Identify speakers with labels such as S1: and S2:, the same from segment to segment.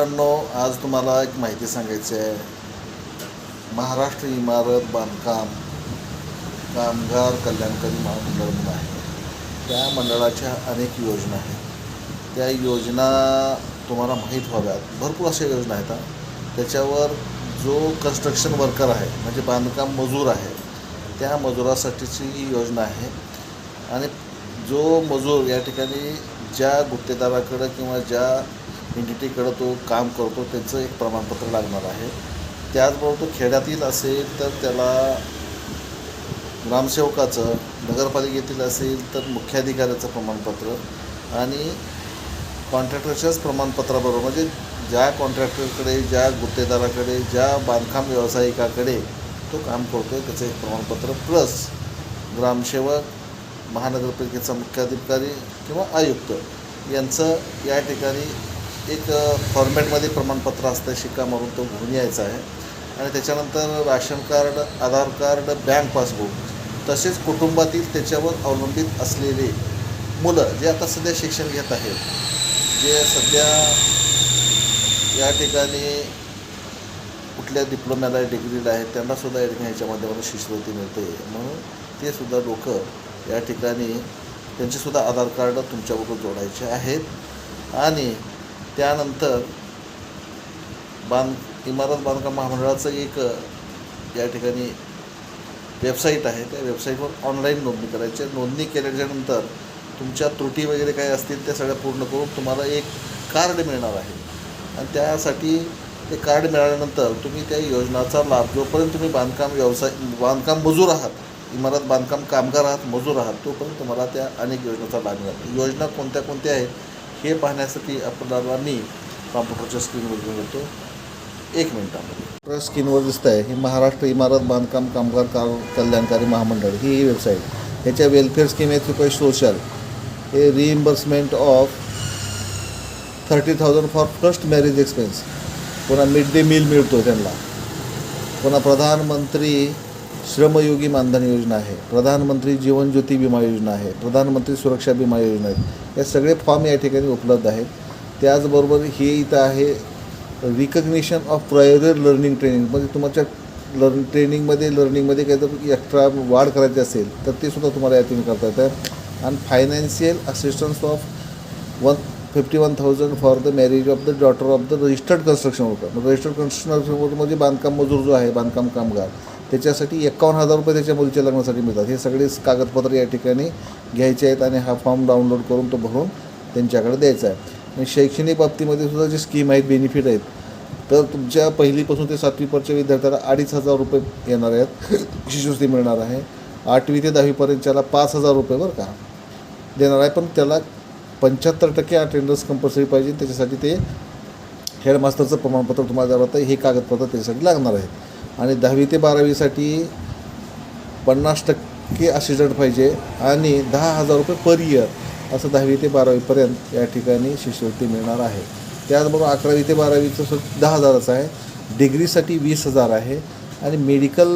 S1: मित्रांनो आज तुम्हाला एक माहिती सांगायची आहे. महाराष्ट्र इमारत बांधकाम कामगार कल्याणकारी महामंडळ म्हणून आहे. त्या मंडळाच्या अनेक योजना आहेत. त्या योजना तुम्हाला माहीत व्हाव्यात. भरपूर अशा योजना आहेत त्याच्यावर जो कन्स्ट्रक्शन वर्कर आहे म्हणजे बांधकाम मजूर आहे त्या मजुरासाठीची ही योजना आहे. आणि जो मजूर या ठिकाणी ज्या गुत्तेदाराकडं किंवा ज्या एंटिटीकडं तो काम करतो त्याचं एक प्रमाणपत्र लागणार आहे. त्याचबरोबर तो खेड्यातील असेल तर त्याला ग्रामसेवकाचं नगरपालिकेतील असेल तर मुख्याधिकाऱ्याचं प्रमाणपत्र आणि कॉन्ट्रॅक्टरच्याच प्रमाणपत्राबरोबर म्हणजे ज्या कॉन्ट्रॅक्टरकडे ज्या गुत्तेदाराकडे ज्या बांधकाम व्यावसायिकाकडे तो काम करतो आहे त्याचं एक प्रमाणपत्र प्लस ग्रामसेवक महानगरपालिकेचा मुख्याधिकारी किंवा आयुक्त यांचं या ठिकाणी एक फॉर्मॅटमध्ये प्रमाणपत्र असतं शिक्का मारून तो घेऊन यायचा आहे. आणि त्याच्यानंतर ration card Aadhaar card bank passbook तसेच कुटुंबातील त्याच्यावर अवलंबित असलेले मुलं जे आता सध्या शिक्षण घेत आहेत जे सध्या या ठिकाणी कुठल्या डिप्लोम्याला डिग्रीला आहेत त्यांनासुद्धा या ठिकाणी ह्याच्या माध्यमातून शिष्यवृत्ती मिळते. म्हणून ते सुद्धा लोक या ठिकाणी त्यांचेसुद्धा आधार कार्ड तुमच्याबरोबर जोडायचे आहेत. आणि त्यानंतर बांध इमारत बांधकाम महामंडळाचं एक या ठिकाणी वेबसाईट आहे. त्या वेबसाईटवर ऑनलाईन नोंदणी करायची आहे. नोंदणी केल्याच्यानंतर तुमच्या त्रुटी वगैरे काय असतील त्या सगळ्या पूर्ण करून तुम्हाला एक कार्ड मिळणार आहे. आणि त्यासाठी ते कार्ड मिळाल्यानंतर तुम्ही त्या योजनाचा लाभ जोपर्यंत तुम्ही बांधकाम व्यवसाय बांधकाम मजूर आहात इमारत बांधकाम कामगार आहात मजूर आहात तोपर्यंत तुम्हाला त्या अनेक योजनाचा लाभ मिळाला. योजना कोणत्या कोणत्या आहेत हे पाहण्यासाठी आपल्याला कॉम्प्युटरच्या स्क्रीनवर घेऊन येतो. एक मिनिटामध्ये स्क्रीनवर दिसत आहे ही महाराष्ट्र इमारत बांधकाम कामगार का कल्याणकारी महामंडळ. ही ही वेबसाईट ह्याच्या वेलफेअर स्कीम आहे रुपये सोशल हे reimbursement of thirty thousand for first marriage expense पुन्हा मिड डे मील मिळतो त्यांना. पुन्हा प्रधानमंत्री श्रमयोगी मानधन योजना आहे प्रधानमंत्री जीवन ज्योती विमा योजना आहे प्रधानमंत्री सुरक्षा विमा योजना आहेत. या सगळे फॉर्म या ठिकाणी उपलब्ध आहेत. त्याचबरोबर हे इथं आहे recognition of prior learning training म्हणजे तुमच्या लर्न ट्रेनिंगमध्ये लर्निंगमध्ये काहीतरी एक्स्ट्रा वाढ करायची असेल तर ते सुद्धा तुम्हाला यातून करता येतं. आणि financial assistance of one fifty one thousand for the marriage of the daughter of the registered construction worker registered construction म्हणजे बांधकाम मजूर जो आहे बांधकाम कामगार. त्याच्यासाठी एकावन्न हजार रुपये त्याच्या मुलीच्या लग्नासाठी मिळतात. हे सगळे कागदपत्र या ठिकाणी घ्यायचे आहेत आणि हा फॉर्म डाउनलोड करून तो भरून त्यांच्याकडे द्यायचा आहे. आणि शैक्षणिक बाबतीमध्ये सुद्धा जे स्कीम आहेत बेनिफिट आहेत तर तुमच्या पहिलीपासून ते सातवीपर्यंतच्या विद्यार्थ्याला अडीच हजार रुपये येणार आहेत. शिष्यवृत्ती मिळणार आहे. आठवी ते दहावीपर्यंतच्याला पाच हजार रुपये बरं का देणार आहे. पण त्याला पंच्याहत्तर टक्के अटेंडन्स कंपल्सरी पाहिजे. त्याच्यासाठी ते हेडमास्टरचं प्रमाणपत्र तुम्हाला द्यावं लागतं हे कागदपत्र त्याच्यासाठी लागणार आहेत आणि दहावी ते बारावीसाठी पन्नास टक्के असिस्टंट पाहिजे आणि दहा हजार रुपये पर इयर असं दहावी ते बारावीपर्यंत या ठिकाणी शिष्यवृत्ती मिळणार आहे. त्याचबरोबर अकरावी ते बारावीचं सु दहा हजाराचं आहे. डिग्रीसाठी वीस हजार आहे. आणि मेडिकल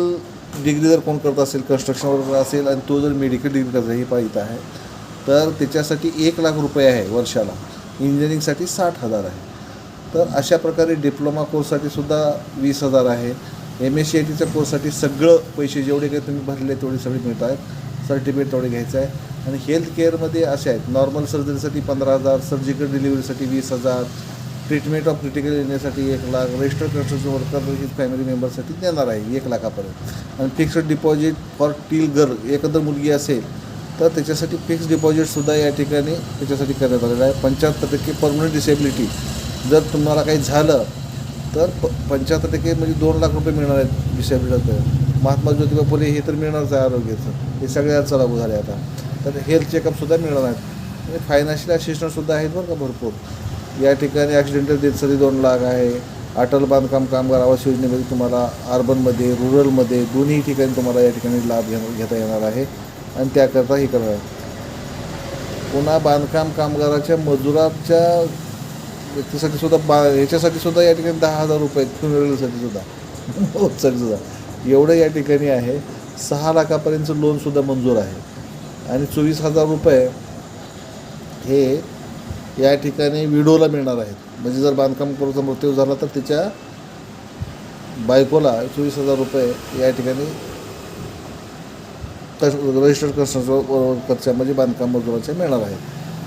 S1: डिग्री जर कोण करत असेल कन्स्ट्रक्शन वर्कर असेल आणि तो जर मेडिकल डिग्री करत हे पाहिजे आहे तर त्याच्यासाठी एक लाख रुपये आहे वर्षाला. इंजिनिअरिंगसाठी साठ हजार आहे. तर अशा प्रकारे डिप्लोमा कोर्ससाठी सुद्धा वीस हजार आहे. एम एस सी आय टीच्या कोर्ससाठी सगळं पैसे जेवढे काही तुम्ही भरले तेवढे सगळे मिळत आहेत. सर्टिफिकेट तेवढे घ्यायचं आहे. आणि हेल्थ केअरमध्ये असे आहेत. नॉर्मल सर्जरीसाठी पंधरा हजार सर्जिकल डिलिव्हरीसाठी वीस हजार ट्रीटमेंट ऑफ क्रिटिकल इलनेससाठी एक lakh register construction worker family मेंबरसाठी देणार आहे एक लाखापर्यंत. आणि fixed deposit for till girl एकंदर मुलगी असेल तर त्याच्यासाठी फिक्स्ड डिपॉझिटसुद्धा या ठिकाणी त्याच्यासाठी करण्यात आलेलं आहे. पंच्याहत्तर टक्के परमनंट डिसेबिलिटी जर तुम्हाला काही झालं तर प पंच्याहत्तर टक्के म्हणजे दोन लाख रुपये मिळणार आहेत डिसेबिलिटी महात्मा ज्योतिबा फुले हे तर मिळणारच आहे आरोग्याचं. हे सगळ्या लागू झाले आता. तर हेल्थ चेकअपसुद्धा मिळणार आहेत. आणि फायनान्शियल असिस्टंटसुद्धा आहेत बरं का भरपूर. या ठिकाणी ॲक्सिडेंटल डेथसाठी दोन लाख आहे. अटल बांधकाम कामगार आवास योजनेमध्ये तुम्हाला अर्बनमध्ये रुरलमध्ये दोन्ही ठिकाणी तुम्हाला या ठिकाणी लाभ घेणार घेता येणार आहे. आणि त्याकरता हे करणार आहे पुन्हा बांधकाम कामगाराच्या मजुराच्या व्यक्तीसाठी सुद्धा बा ह्याच्यासाठी सुद्धा या ठिकाणी दहा हजार रुपये फ्युनरलसाठी सुद्धा. महोत्सवसाठी सुद्धा. एवढं या ठिकाणी आहे. सहा लाखापर्यंतचं लोनसुद्धा मंजूर आहे. आणि चोवीस हजार रुपये हे या ठिकाणी विडोला मिळणार आहेत. म्हणजे जर बांधकाम करूचा मृत्यू झाला तर तिच्या बायकोला चोवीस हजार रुपये या ठिकाणी रजिस्टर्ड कन्स्ट्रक्शन खर्चा म्हणजे बांधकाम मजुराच्या मिळणार आहेत.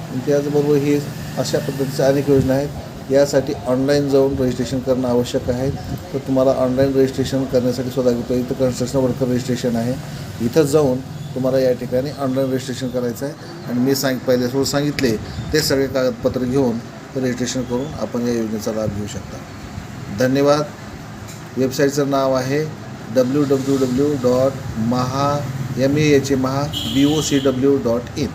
S1: आणि त्याचबरोबर ही अशा पद्धतीच्या अनेक योजना आहेत. यासाठी ऑनलाईन जाऊन रजिस्ट्रेशन करणं आवश्यक आहे. तर तुम्हाला ऑनलाईन रजिस्ट्रेशन करण्यासाठी स्वतः घेतो. इथं कन्स्ट्रक्शन वर्कर रजिस्ट्रेशन आहे. इथं जाऊन तुम्हाला या ठिकाणी ऑनलाईन रजिस्ट्रेशन करायचं आहे. आणि मी सांग पहिल्यासोबत सांगितले. ते सगळे कागदपत्र घेऊन रजिस्ट्रेशन करून आपण या योजनेचा लाभ घेऊ शकता. धन्यवाद. वेबसाईटचं नाव आहे W W W dot Maha M A H A Maha B O C W dot in